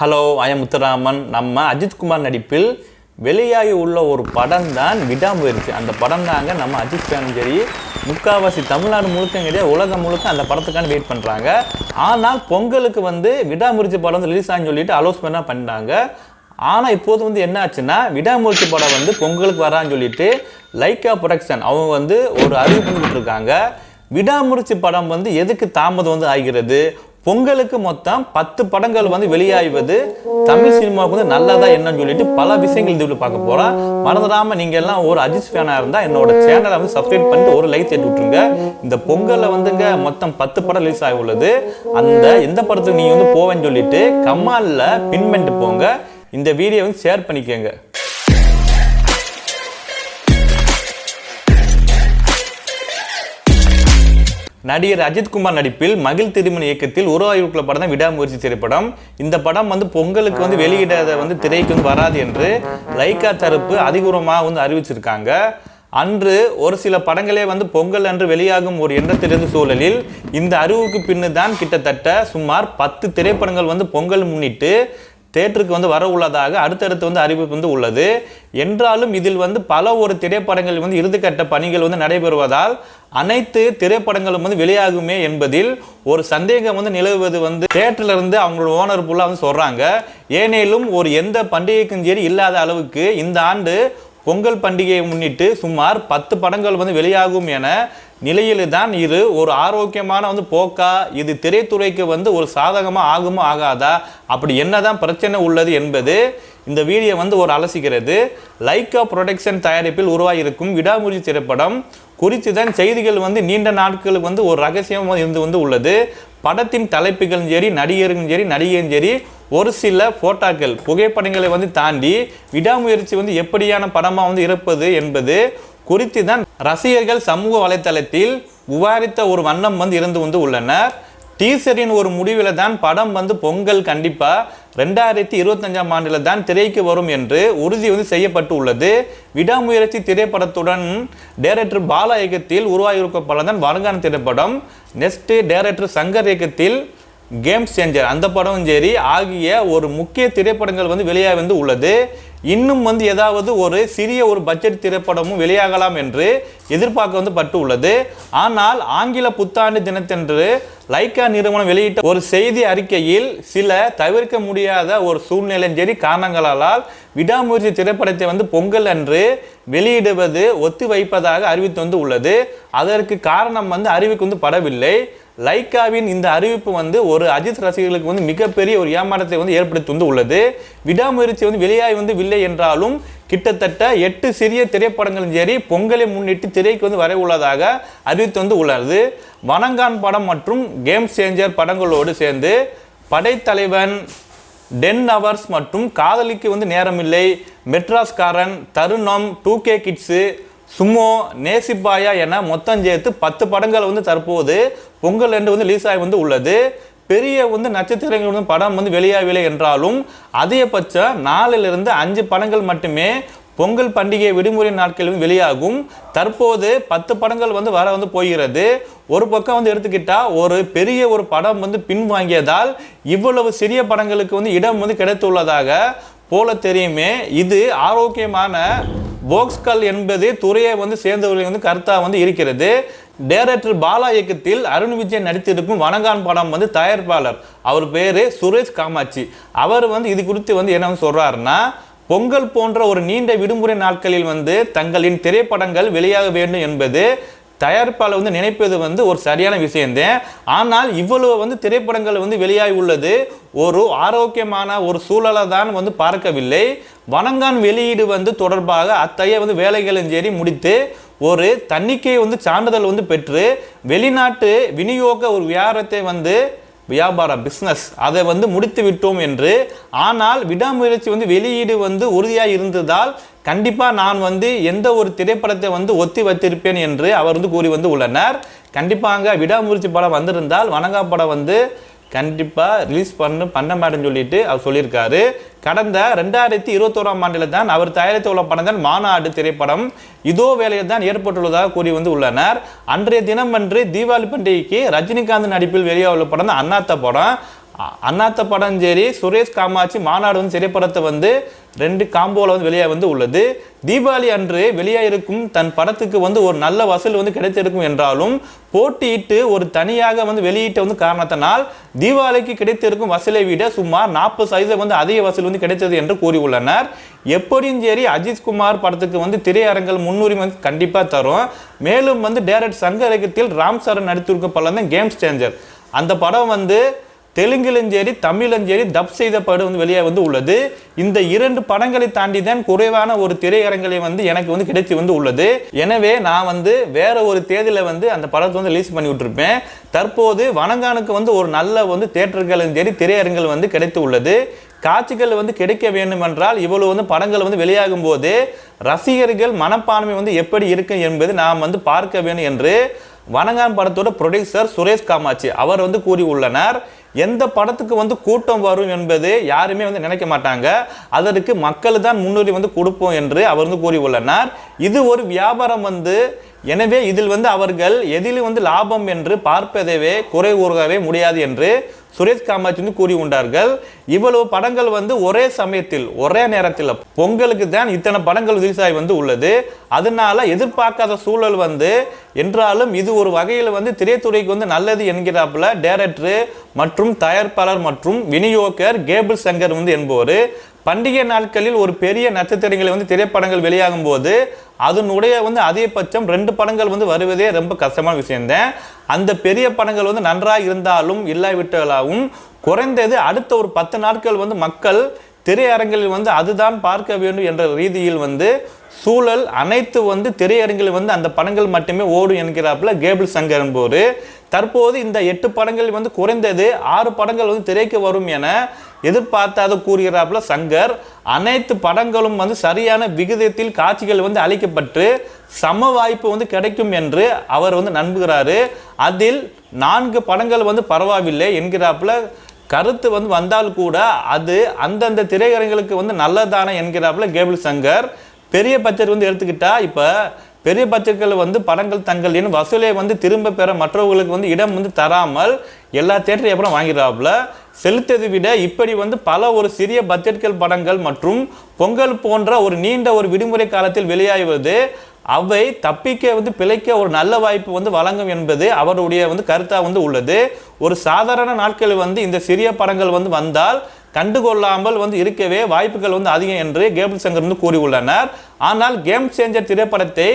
Hello ஐயம் முத்துராமன். நம்ம அஜித்குமார் நடிப்பில் வெளியாகி உள்ள ஒரு படம் தான் விடாமுயற்சி. அந்த படம் தாங்க நம்ம அஜித் ஃபேனும் சரி முக்காவாசி தமிழ்நாடு முழுக்க கிடையாது உலகம் முழுக்க அந்த படத்துக்கான வெயிட் பண்ணுறாங்க ஆனால் பொங்கலுக்கு வந்து விடாமுயற்சி படம் வந்து ரிலீஸ் ஆகி சொல்லிட்டு அலோஸ்மெண்ட்டாக பண்ணிட்டாங்க. ஆனால் இப்போது வந்து என்ன ஆச்சுன்னா விடாமுயற்சி படம் வந்து பொங்கலுக்கு வரான்னு சொல்லிட்டு லைக்கா ப்ரொடக்ஷன் அவங்க வந்து ஒரு அறிவிப்பு கொடுத்துருக்காங்க. விட்டுருக்காங்க விடாமுயற்சி படம் வந்து எதுக்கு தாமதம் வந்து ஆகிறது? பொங்கலுக்கு மொத்தம் பத்து படங்கள் வந்து வெளியாய்வது தமிழ் சினிமாவுக்கு வந்து நல்லதா என்னன்னு சொல்லிட்டு பல விஷயங்கள் இது பார்க்க போறோம். மறந்துடாம நீங்க எல்லாம் ஒரு அஜித் ஃபேனா இருந்தா என்னோட சேனலை வந்து சப்ஸ்கிரைப் பண்ணிட்டு ஒரு லைக் தேடி விட்டுருங்க. இந்த பொங்கல்ல வந்துங்க மொத்தம் பத்து படம் ரிலீஸ் ஆகி உள்ளது அந்த எந்த படத்துக்கு நீங்க வந்து போவேன்னு சொல்லிட்டு கமால்ல பின் பண்ணிட்டு போங்க. இந்த வீடியோ வந்து ஷேர் பண்ணிக்கோங்க. நடிகர் அஜித்குமார் நடிப்பில் மகிழ் திருமண இயக்கத்தில் உருவாகியுள்ள படம் தான் விடாமுயற்சி திரைப்படம் இந்த படம் வந்து பொங்கலுக்கு வந்து வெளியிடாத வந்து திரைக்கு வந்து வராது என்று லைக்கா தரப்பு அதிகூரமாக வந்து அறிவிச்சிருக்காங்க. அன்று ஒரு சில படங்களே வந்து பொங்கல் அன்று வெளியாகும் ஒரு எண்ணத்திலிருந்து சூழலில் இந்த அறிவுக்கு பின்னு தான் கிட்டத்தட்ட சுமார் பத்து திரைப்படங்கள் வந்து பொங்கல் முன்னிட்டு தேட்டருக்கு வந்து வர உள்ளதாக அடுத்தடுத்து வந்து அறிவிப்பு வந்து உள்ளது. என்றாலும் இதில் வந்து பல ஒரு திரைப்படங்கள் வந்து இறுதிக்கட்ட பணிகள் வந்து நடைபெறுவதால் அனைத்து திரைப்படங்களும் வந்து வெளியாகுமே என்பதில் ஒரு சந்தேகம் வந்து நிலவுவது வந்து தேட்டர்லேருந்து அவங்களோட ஓனர் ஃபுல்லாக வந்து சொல்கிறாங்க ஏனேலும் ஒரு எந்த பண்டிகைக்கும் சரி இல்லாத அளவுக்கு இந்த ஆண்டு பொங்கல் பண்டிகையை முன்னிட்டு சுமார் பத்து படங்கள் வந்து வெளியாகும் என நிலையில் தான் இது ஒரு ஆரோக்கியமான வந்து போக்கா இது திரைத்துறைக்கு வந்து ஒரு சாதகமாக ஆகுமோ ஆகாதா அப்படி என்னதான் பிரச்சனை உள்ளது என்பது இந்த வீடியோ வந்து ஒரு அலசிக்கிறது. லைக்கா ப்ரொடக்ஷன் தயாரிப்பில் உருவாகியிருக்கும் விடாமுயற்சி திரைப்படம் குறித்து தான் செய்திகள் வந்து நீண்ட நாட்களுக்கு வந்து ஒரு ரகசியம் இருந்து வந்து உள்ளது. படத்தின் தலைப்புகளும் சரி நடிகரும் சரி நடிகையும் சரி ஒரு சில ஃபோட்டாக்கள் புகைப்படங்களை வந்து தாண்டி விடாமுயற்சி வந்து எப்படியான படமாக வந்து இருப்பது என்பது குறித்து தான் ரசிகர்கள் சமூக வலைத்தளத்தில் விவாதித்த ஒரு வண்ணம் வந்து இருந்து வந்து உள்ளனர். டீசரின் ஒரு முடிவில் தான் படம் வந்து பொங்கல் கண்டிப்பாக ரெண்டாயிரத்தி இருபத்தஞ்சாம் ஆண்டில் தான் திரைக்கு வரும் என்று உறுதி வந்து செய்யப்பட்டு உள்ளது. விடாமுயற்சி திரைப்படத்துடன் டைரக்டர் பாலா இயக்கத்தில் உருவாகியிருக்க படம் தான் வருங்கான திரைப்படம். நெக்ஸ்ட் டைரக்டர் சங்கர் இயக்கத்தில் கேம் சேஞ்சர் அந்த படமும் சரி ஆகிய ஒரு முக்கிய திரைப்படங்கள் வந்து வெளியாக வந்து உள்ளது. இன்னும் வந்து ஏதாவது ஒரு சிறிய ஒரு பட்ஜெட் திரைப்படமும் வெளியாகலாம் என்று எதிர்பார்க்க வந்து பட்டு உள்ளது. ஆனால் ஆங்கில புத்தாண்டு தினத்தன்று லைக்கா நிறுவனம் வெளியிட்ட ஒரு செய்தி அறிக்கையில் சில தவிர்க்க முடியாத ஒரு சூழ்நிலையும் சரி காரணங்களால் விடாமுயற்சி திரைப்படத்தை வந்து பொங்கல் அன்று வெளியிடுவது ஒத்தி வைப்பதாக அறிவித்து வந்து உள்ளது. அதற்கு காரணம் வந்து அறிவிக்கு வந்து படவில்லை. லைக்காவின் இந்த அறிவிப்பு வந்து ஒரு அஜித் ரசிகர்களுக்கு வந்து மிகப்பெரிய ஒரு ஏமாற்றத்தை வந்து ஏற்படுத்தி வந்து உள்ளது. விடாமுயற்சி வந்து வெளியாகி வந்து இல்லை என்றாலும் கிட்டத்தட்ட எட்டு சிறிய திரைப்படங்களும் சரி பொங்கலை முன்னிட்டு திரைக்கு வந்து வர உள்ளதாக அறிவித்து வந்து உள்ளது. வனங்கான் படம் மற்றும் கேம் சேஞ்சர் படங்களோடு சேர்ந்து படைத்தலைவன் டென் ஹவர்ஸ் மற்றும் காதலிக்கு வந்து நேரமில்லை. மெட்ராஸ்காரன் தருணம் டூ கே கிட்ஸு சுமோ நேசிப்பாயா என மொத்தம் சேர்த்து பத்து படங்கள் வந்து தற்போது பொங்கல் என்று வந்து ரிலீஸ் ஆகி வந்து உள்ளது. பெரிய வந்து நட்சத்திரங்கள் வந்து படம் வந்து வெளியாகவில்லை என்றாலும் அதிகபட்சம் நாலுலேருந்து அஞ்சு படங்கள் மட்டுமே பொங்கல் பண்டிகை விடுமுறை நாட்களிலும் வெளியாகும். தற்போது பத்து படங்கள் வந்து வர வந்து போகிறது. ஒரு பக்கம் வந்து எடுத்துக்கிட்டால் ஒரு பெரிய ஒரு படம் வந்து பின்வாங்கியதால் இவ்வளவு சிறிய படங்களுக்கு வந்து இடம் வந்து கிடைத்துள்ளதாக போல தெரியுமே. இது ஆரோக்கியமான போக்ஸ்கள் என்பது துறையை வந்து சேர்ந்தவர்கள் வந்து கருத்தாக வந்து இருக்கிறது. டைரக்டர் பாலா இயக்கத்தில் அருண் விஜய் நடித்திருக்கும் வனங்கான் படம் வந்து தயாரிப்பாளர். அவர் பேர் சுரேஷ் காமாட்சி. அவர் வந்து இது குறித்து வந்து என்ன வந்து பொங்கல் போன்ற ஒரு நீண்ட விடுமுறை நாட்களில் வந்து தங்களின் திரைப்படங்கள் வெளியாக வேண்டும் என்பது தயாரிப்பாளர் வந்து நினைப்பது வந்து ஒரு சரியான விஷயந்தேன் ஆனால் இவ்வளவு வந்து திரைப்படங்கள் வந்து வெளியாகி உள்ளது. ஒரு ஆரோக்கியமான ஒரு சூழலை தான் வந்து பார்க்கவில்லை. வனங்கான் வெளியீடு வந்து தொடர்பாக அத்தகைய வந்து வேலைகளும் சரி முடித்து ஒரு தன்னிக்கை வந்து சான்றிதழ் வந்து பெற்று வெளிநாட்டு விநியோக ஒரு வியாபாரத்தை வந்து வியாபாரம் பிஸ்னஸ் அதை வந்து முடித்து விட்டோம் என்று. ஆனால் விடாமுயற்சி வந்து வெளியீடு வந்து உறுதியாக இருந்ததால் கண்டிப்பாக நான் வந்து எந்த ஒரு திரைப்படத்தை வந்து ஒத்தி வைத்திருப்பேன் என்று அவர் வந்து கூறி வந்து உள்ளனர். கண்டிப்பாக விடாமுயற்சி படம் வந்திருந்தால் வணங்கா படம் வந்து கண்டிப்பாக ரிலீஸ் பண்ண பண்ண மாட்டேன்னு சொல்லிட்டு அவர் சொல்லியிருக்காரு. கடந்த ரெண்டாயிரத்தி இருபத்தோராம் ஆண்டில் தான் அவர் தயாரித்து உள்ள படம் தான் மாநாடு திரைப்படம். இதோ வேலையில் தான் ஏற்பட்டுள்ளதாக கூறி வந்து உள்ளனர். அன்றைய தினம் அன்று தீபாவளி பண்டிகைக்கு ரஜினிகாந்த் நடிப்பில் வெளியாக உள்ள படம் தான் அண்ணாத்த படம். அண்ணாத்த படம் சரி சுரேஷ் காமாட்சி மாநாடு வந்து திரைப்படத்தை வந்து ரெண்டு காம்போவில் வந்து வெளியாக வந்து உள்ளது. தீபாவளி அன்று வெளியாக இருக்கும் தன் படத்துக்கு வந்து ஒரு நல்ல வசூல் வந்து கிடைத்திருக்கும் என்றாலும் போட்டியிட்டு ஒரு தனியாக வந்து வெளியிட்ட வந்து காரணத்தினால் தீபாவளிக்கு கிடைத்திருக்கும் வசூலை விட சுமார் நாற்பது சதவீதம் வந்து அதிக வசூல் வந்து கிடைத்தது என்று கூறியுள்ளனர். எப்படியும் சரி அஜித்குமார் படத்துக்கு வந்து திரையரங்கள் முன்னுரிமை வந்து கண்டிப்பாக தரும். மேலும் வந்து டேரக்ட் சங்க இயக்கத்தில் ராம் சரண் நடித்திருக்கும் படம் தான் கேம்ஸ் சேஞ்சர். அந்த படம் வந்து தெலுங்கிலும் சரி தமிழும் சரி டப் செய்த படம் வந்து வெளியே வந்து உள்ளது. இந்த இரண்டு படங்களை தாண்டி தான் குறைவான ஒரு திரையரங்களை வந்து எனக்கு வந்து கிடைச்சி வந்து உள்ளது. எனவே நான் வந்து வேற ஒரு தேதியில் வந்து அந்த படத்தை வந்து ரிலீஸ் பண்ணி விட்டுருப்பேன். தற்போது வனங்கானுக்கு வந்து ஒரு நல்ல வந்து தேட்டர்களும் சரி திரையரங்கள் வந்து கிடைத்து உள்ளது. காட்சிகள் வந்து கிடைக்க வேண்டும் என்றால் இவ்வளவு வந்து படங்கள் வந்து வெளியாகும் போது ரசிகர்கள் மனப்பான்மை வந்து எப்படி இருக்கும் என்பது நாம் வந்து பார்க்க வேண்டும் என்று வனங்கான் படத்தோட ப்ரொடியூசர் சுரேஷ் காமாட்சி அவர் வந்து கூறி உள்ளனர் எந்த படத்துக்கு வந்து கூட்டம் வரும் என்பது யாருமே வந்து நினைக்க மாட்டாங்க. அதற்கு மக்கள் தான் முன்னுரிமை வந்து கொடுப்போம் என்று அவர் வந்து கூறியுள்ளனர். இது ஒரு வியாபாரம் வந்து எனவே இதில் வந்து அவர்கள் எதிலும் வந்து லாபம் என்று பார்ப்பதவே குறை கூறவே முடியாது என்று சுரேஷ் காமாட்சி வந்து கூறி உண்டார்கள் இவ்வளவு படங்கள் வந்து ஒரே சமயத்தில் ஒரே நேரத்தில் பொங்கலுக்கு தான் இத்தனை படங்கள் ரிலீஸ் ஆகி வந்து உள்ளது. அதனால எதிர்பார்க்காத சூழல் வந்து என்றாலும் இது ஒரு வகையில் வந்து திரைத்துறைக்கு வந்து நல்லது என்கிறாப்புல டேரக்டர் மற்றும் தயாரிப்பாளர் மற்றும் விநியோகர் கேபிள் சங்கர் வந்து என்பவர். பண்டிகை நாட்களில் ஒரு பெரிய நட்சத்திரங்களை வந்து திரைப்படங்கள் வெளியாகும் போது அதனுடைய வந்து அதிகபட்சம் ரெண்டு படங்கள் வந்து வருவதே ரொம்ப கஷ்டமான விஷயம்தான் அந்த பெரிய படங்கள் வந்து நன்றாக இருந்தாலும் இல்லாவிட்டாலும் குறைந்தது அடுத்த ஒரு பத்து நாட்கள் வந்து மக்கள் திரையரங்கில் வந்து அதுதான் பார்க்க வேண்டும் என்ற ரீதியில் வந்து சூழல் அனைத்து வந்து திரையரங்கில் வந்து அந்த படங்கள் மட்டுமே ஓடும் என்கிறாப்புல கேபிள் சங்கர் என்பவர் தற்போது இந்த எட்டு படங்கள் வந்து குறைந்தது ஆறு படங்கள் வந்து திரைக்கு வரும் என எதிர்பார்த்தாத கூறுகிறாப்புல சங்கர் அனைத்து படங்களும் வந்து சரியான விகிதத்தில் காட்சிகள் வந்து அளிக்கப்பட்டு சம வாய்ப்பு வந்து கிடைக்கும் என்று அவர் வந்து நம்புகிறாரு. அதில் நான்கு படங்கள் வந்து பரவாயில்லை என்கிறாப்புல கருத்து வந்து வந்தால் கூட அது அந்தந்த திரையரங்களுக்கு வந்து நல்லதான என்கிறாப்புல கேபிள் சங்கர். பெரிய பட்ஜெட் வந்து எடுத்துக்கிட்டா இப்போ பெரிய பட்ஜெட்கள் வந்து படங்கள் தங்களின் வசூலை வந்து திரும்ப பெற மற்றவர்களுக்கு வந்து இடம் வந்து தராமல் எல்லா தேட்டரையும் அப்புறம் வாங்கிடுறாப்புல. செலுத்ததை விட இப்படி வந்து பல ஒரு சிறிய பட்ஜெட்கள் படங்கள் மற்றும் பொங்கல் போன்ற ஒரு நீண்ட ஒரு விடுமுறை காலத்தில் வெளியாகுவது அவை தப்பிக்க வந்து பிழைக்க ஒரு நல்ல வாய்ப்பு வந்து வழங்கும் என்பது அவருடைய வந்து கருத்தாக வந்து உள்ளது. ஒரு சாதாரண நாட்களில் வந்து இந்த சிறிய படங்கள் வந்து வந்தால் கண்டுகொள்ளாமல் வந்து இருக்கவே வாய்ப்புகள் வந்து அதிகம் என்று கேபிள் சங்கர் வந்து கூறியுள்ளனர். ஆனால் கேம் சேஞ்சர் திரைப்படத்தை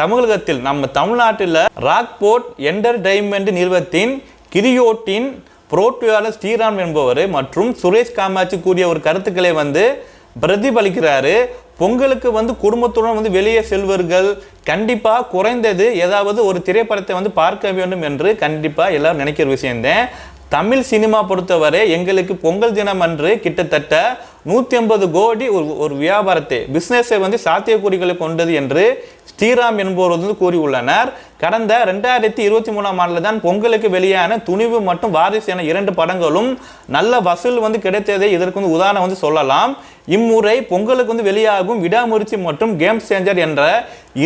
தமிழகத்தில் நம்ம தமிழ்நாட்டில் ராக்போர்ட் என்டர்டைன்மெண்ட் நிறுவனத்தின் கிரியோட்டின் புரோட்டியாளர் ஸ்ரீராம் என்பவர் மற்றும் சுரேஷ் காமாட்சி கூறிய ஒரு கருத்துக்களை வந்து பிரதிபலிக்கிறாரு. பொங்கலுக்கு வந்து குடும்பத்துடன் வந்து வெளியே செல்வர்கள் கண்டிப்பாக குறைந்தது ஏதாவது ஒரு திரைப்படத்தை வந்து பார்க்க வேண்டும் என்று கண்டிப்பாக எல்லாரும் நினைக்கிற விஷயந்தேன் தமிழ் சினிமா பொறுத்தவரை எங்களுக்கு பொங்கல் தினம் அன்று கிட்டத்தட்ட நூற்றி ஐம்பது கோடி ஒரு ஒரு வியாபாரத்தை பிஸ்னஸை வந்து சாத்தியக்கூறிகளை கொண்டது என்று ஸ்ரீராம் என்பவர் வந்து கூறியுள்ளனர். கடந்த ரெண்டாயிரத்தி இருபத்தி மூணாம் ஆண்டில் தான் பொங்கலுக்கு வெளியான துணிவு மற்றும் வாரிசு என இரண்டு படங்களும் நல்ல வசூல் வந்து கிடைத்ததை இதற்கு வந்து உதாரணம் வந்து சொல்லலாம். இம்முறை பொங்கலுக்கு வந்து வெளியாகும் விடாமுயற்சி மற்றும் கேம் சேஞ்சர் என்ற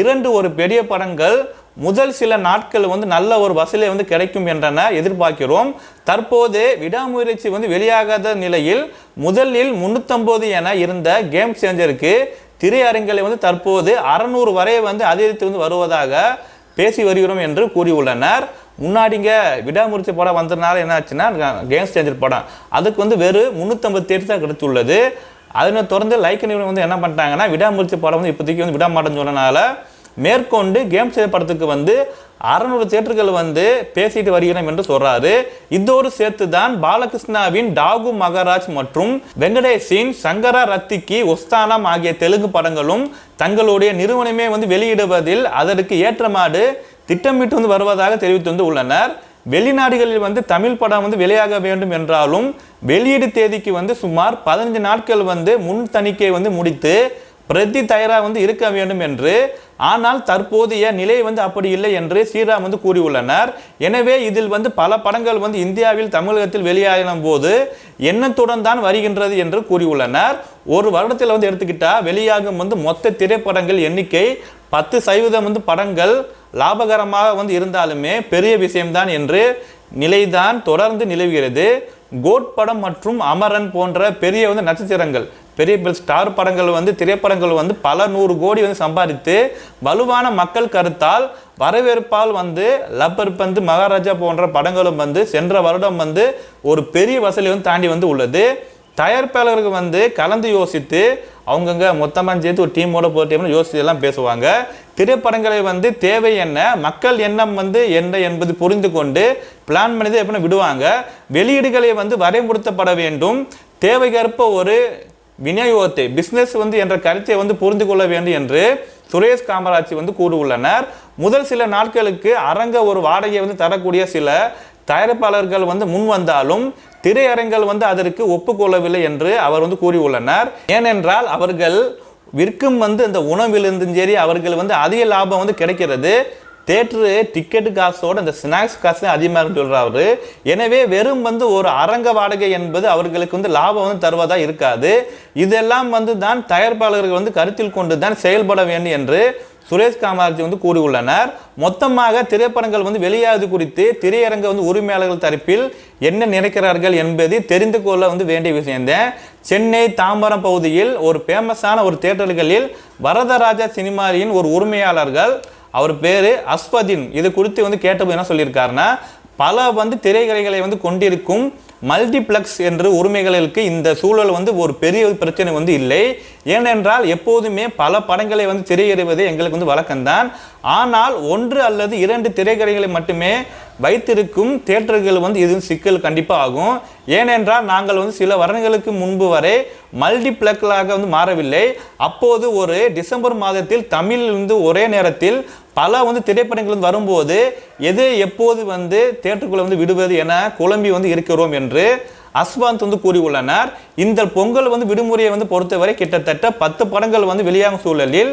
இரண்டு ஒரு பெரிய படங்கள் முதல் சில நாட்கள் வந்து நல்ல ஒரு வசூலை வந்து கிடைக்கும் என்றன எதிர்பார்க்கிறோம். தற்போது விடாமுயற்சி வந்து வெளியாகாத நிலையில் முதலில் முன்னூத்தம்பது என இருந்த கேம் சேஞ்சருக்கு திரையரங்களை வந்து தற்போது அறநூறு வரை வந்து அதிகரித்து வந்து வருவதாக பேசி வருகிறோம் என்று கூறியுள்ளனர். முன்னாடிங்க விடாமுயற்சி படம் வந்ததுனால என்ன ஆச்சுன்னா கேம் சேஞ்சர் படம். அதுக்கு வந்து வெறும் முந்நூற்றம்பது தேடி தான் கிடைத்துள்ளது. அதனை தொடர்ந்து லைக் நிறுவனம் வந்து என்ன பண்ணிட்டாங்கன்னா விடாமுயற்சி படம் வந்து இப்போதைக்கு வந்து விட மாட்டேன்னு சொன்னனால மேற்கொண்டு கேம் சேஞ்சர் படத்துக்கு வந்து அறநூறு தேட்டர்கள் வந்து பேசிட்டு வருகிறோம் என்று சொல்றாரு. இதோடு சேர்த்து தான் பாலகிருஷ்ணாவின் டாகு மகராஜ் மற்றும் வெங்கடேஷின் சங்கரா ரத்திக்கு ஒஸ்தானம் ஆகிய தெலுங்கு படங்களும் தங்களுடைய நிறுவனமே வந்து வெளியிடுவதில் அதற்கு ஏற்றமாடு திட்டமிட்டு வந்து வருவதாக தெரிவித்து வந்து உள்ளனர். வெளிநாடுகளில் வந்து தமிழ் படம் வந்து வெளியாக வேண்டும் என்றாலும் வெளியீடு தேதிக்கு வந்து சுமார் பதினஞ்சு நாட்கள் வந்து முன் தணிக்கை வந்து முடித்து பிரதி தயாராக வந்து இருக்க வேண்டும் என்று. ஆனால் தற்போதைய நிலை வந்து அப்படி இல்லை என்று ஸ்ரீராம் வந்து கூறியுள்ளனர். எனவே இதில் வந்து பல படங்கள் வந்து இந்தியாவில் தமிழகத்தில் வெளியாகின போது எண்ணத்துடன் தான் வருகின்றது என்று கூறியுள்ளனர். ஒரு வருடத்தில் வந்து எடுத்துக்கிட்டால் வெளியாகும் வந்து மொத்த திரைப்படங்கள் எண்ணிக்கை பத்து சதவீதம் வந்து படங்கள் லாபகரமாக வந்து இருந்தாலுமே பெரிய விஷயம்தான் என்று நிலைதான் தொடர்ந்து நிலவுகிறது. கோட் படம் மற்றும் அமரன் போன்ற பெரிய வந்து நட்சத்திரங்கள் பெரிய பெரிய ஸ்டார் படங்கள் வந்து திரைப்படங்கள் வந்து பல நூறு கோடி வந்து சம்பாதித்து வலுவான மக்கள் கருத்தால் வரவேற்பால் வந்து லப்பர் பந்து மகாராஜா போன்ற படங்களும் வந்து சென்ற வருடம் வந்து ஒரு பெரிய வசதி வந்து தாண்டி வந்து உள்ளது. தயாரிப்பாளர்கள் வந்து கலந்து யோசித்து அவங்கங்க மொத்தமாக சேர்த்து ஒரு டீமோட போட்டு யோசித்து எல்லாம் பேசுவாங்க. திரைப்படங்களை வந்து தேவை என்ன மக்கள் எண்ணம் வந்து என்ன என்பது புரிந்து கொண்டு பிளான் பண்ணி எப்படின்னா விடுவாங்க. வெளியீடுகளை வந்து வரைமுறுத்தப்பட வேண்டும். தேவைக்கேற்ப ஒரு விநியோகத்தை பிஸ்னஸ் வந்து என்ற கருத்தை வந்து புரிந்து கொள்ள வேண்டும் என்று சுரேஷ் காமராஜ் வந்து கூறியுள்ளனர். முதல் சில நாட்களுக்கு அரங்க ஒரு வாடகையை வந்து தரக்கூடிய சில தயாரிப்பாளர்கள் வந்து முன் வந்தாலும் திரையரங்கள் வந்து அதற்கு ஒப்புக்கொள்ளவில்லை என்று அவர் வந்து கூறியுள்ளனர். ஏனென்றால் அவர்கள் விற்கும் வந்து இந்த உணவிலிருந்தும் சரி அவர்கள் வந்து அதிக லாபம் வந்து கிடைக்கிறது. தேட்டரு டிக்கெட்டு காசோட இந்த ஸ்நாக்ஸ் காசு அதிகமாக இருக்குன்னு சொல்றாரு எனவே வெறும் வந்து ஒரு அரங்க வாடகை என்பது அவர்களுக்கு வந்து லாபம் வந்து தருவதாக இருக்காது. இதெல்லாம் வந்து தான் தயாரிப்பாளர்கள் வந்து கருத்தில் கொண்டு தான் செயல்பட வேண்டும் என்று சுரேஷ் காமராஜ் வந்து கூறியுள்ளனர். மொத்தமாக திரைப்படங்கள் வந்து வெளியாவது குறித்து திரையரங்க வந்து உரிமையாளர்கள் தரப்பில் என்ன நினைக்கிறார்கள் என்பதை தெரிந்து கொள்ள வந்து வேண்டிய விஷயம்தான். சென்னை தாம்பரம் பகுதியில் ஒரு ஃபேமஸான ஒரு தேட்டர்களில் வரதராஜா சினிமாவின் ஒரு உரிமையாளர்கள் அவர் பேர் அஸ்வதின். இது குறித்து வந்து கேட்டபோது என்ன சொல்லியிருக்காருன்னா பல வந்து திரைக்கதைகளை வந்து கொண்டிருக்கும் மல்டிப்ளெக்ஸ் என்று உரிமைகளுக்கு இந்த சூழல் வந்து ஒரு பெரிய பிரச்சனை வந்து இல்லை. ஏனென்றால் எப்போதுமே பல படங்களை வந்து திரையிடுவது எங்களுக்கு வந்து வழக்கம்தான். ஆனால் ஒன்று அல்லது இரண்டு திரைக்கதைகளை மட்டுமே வைத்திருக்கும் தேட்டர்கள் வந்து இது சிக்கல் கண்டிப்பாக ஆகும். ஏனென்றால் நாங்கள் வந்து சில வருடங்களுக்கு முன்பு வரை மல்டிப்ளெக்ஸாக வந்து மாறவில்லை. அப்போது ஒரு டிசம்பர் மாதத்தில் தமிழிலிருந்து வந்து ஒரே நேரத்தில் பல வந்து திரைப்படங்கள் வந்து வரும்போது எது எப்போது வந்து தேட்டருக்குள்ளே வந்து விடுவது என குழம்பி வந்து இருக்கிறோம் என்று அஸ்வாந்த் வந்து கூறியுள்ளனர் இந்த பொங்கல் வந்து விடுமுறையை வந்து பொறுத்தவரை கிட்டத்தட்ட பத்து படங்கள் வந்து வெளியாகும் சூழலில்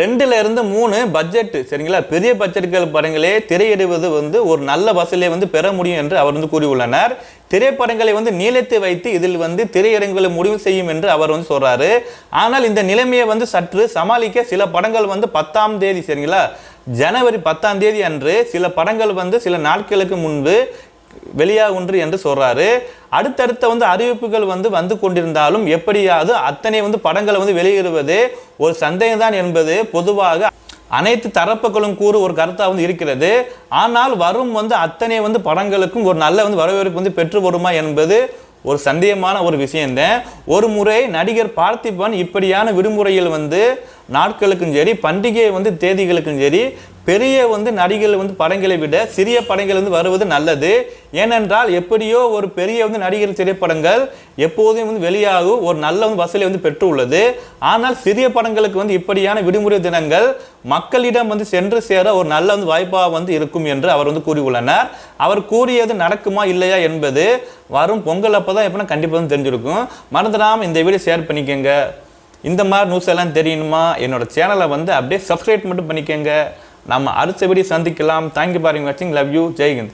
ரெண்டுல இருந்து மூணு பட்ஜெட் சரிங்களா? பெரிய பட்ஜெட்டுகள் படங்களே திரையிடுவது வந்து ஒரு நல்ல வசூலை வந்து பெற முடியும் என்று அவர் வந்து கூறியுள்ளனர். திரைப்படங்களை வந்து நீளத்தை வைத்து இதில் வந்து திரையரங்குகளை முடிவு செய்யும் என்று அவர் வந்து சொல்றாரு. ஆனால் இந்த நிலைமையை வந்து சற்று சமாளிக்க சில படங்கள் வந்து பத்தாம் தேதி சரிங்களா? ஜனவரி பத்தாம் தேதி அன்று சில படங்கள் வந்து சில நாட்களுக்கு முன்பு வெளியாகுன்று என்று சொல்கிறாரு அடுத்தடுத்த வந்து அறிவிப்புகள் வந்து வந்து கொண்டிருந்தாலும் எப்படியாவது அத்தனை வந்து படங்களை வந்து வெளியிடுவது ஒரு சந்தேகம் தான் என்பது பொதுவாக அனைத்து தரப்புகளும் கூறு ஒரு கருத்தாக வந்து இருக்கிறது. ஆனால் வரும் வந்து அத்தனை வந்து படங்களுக்கும் ஒரு நல்ல வந்து வரவேற்பு வந்து பெற்று வருமா என்பது ஒரு சந்தேகமான ஒரு விஷயம்தான். ஒரு முறை நடிகர் பார்த்திபன் இப்படியான விடுமுறையில் வந்து நாட்களுக்கும் சரி பண்டிகை வந்து தேதிகளுக்கும் சரி பெரிய வந்து நடிகர்கள் வந்து படங்களை விட சிறிய படங்கள் வந்து வருவது நல்லது. ஏனென்றால் எப்படியோ ஒரு பெரிய வந்து நடிகர் திரைப்படங்கள் எப்போதும் வந்து வெளியாகும் ஒரு நல்ல வந்து வசூலை வந்து பெற்று உள்ளது ஆனால் சிறிய படங்களுக்கு வந்து இப்படியான விடுமுறை தினங்கள் மக்களிடம் வந்து சென்று சேர ஒரு நல்ல வந்து வாய்ப்பாக வந்து இருக்கும் என்று அவர் வந்து கூறியுள்ளனர். அவர் கூறியது நடக்குமா இல்லையா என்பது வரும் பொங்கல் அப்போ தான் எப்படின்னா கண்டிப்பாக வந்து தெரிஞ்சிருக்கும். மறந்துடாமல் இந்த வீடியோ ஷேர் பண்ணிக்கோங்க. இந்த மாதிரி நியூஸ் எல்லாம் தெரியணுமா என்னோட சேனலை வந்து அப்படியே சப்ஸ்கிரைப் மட்டும் பண்ணிக்கோங்க. நம்ம அடுத்தபடி சந்திக்கலாம். தேங்க்யூ பாருங்க வாட்சிங் லவ் யூ ஜெய்ஹிந்த்